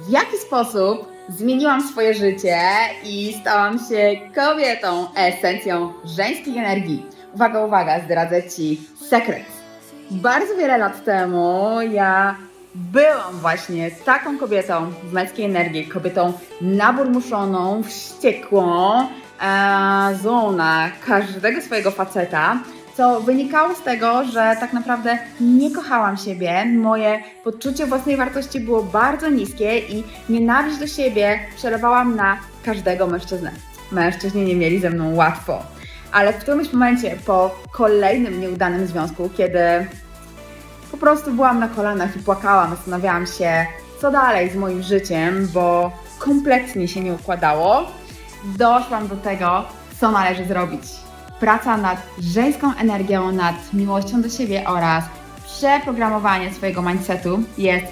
w jaki sposób zmieniłam swoje życie i stałam się kobietą, esencją żeńskiej energii. Uwaga, uwaga, zdradzę Ci sekret. Bardzo wiele lat temu ja byłam właśnie taką kobietą z męskiej energii, kobietą naburmuszoną, wściekłą, e, złą na każdego swojego faceta, co wynikało z tego, że tak naprawdę nie kochałam siebie, moje poczucie własnej wartości było bardzo niskie i nienawiść do siebie przelewałam na każdego mężczyznę. Mężczyźni nie mieli ze mną łatwo. Ale w którymś momencie po kolejnym nieudanym związku, kiedy po prostu byłam na kolanach i płakałam, zastanawiałam się, co dalej z moim życiem, bo kompletnie się nie układało. Doszłam do tego, co należy zrobić. Praca nad żeńską energią, nad miłością do siebie oraz przeprogramowanie swojego mindsetu jest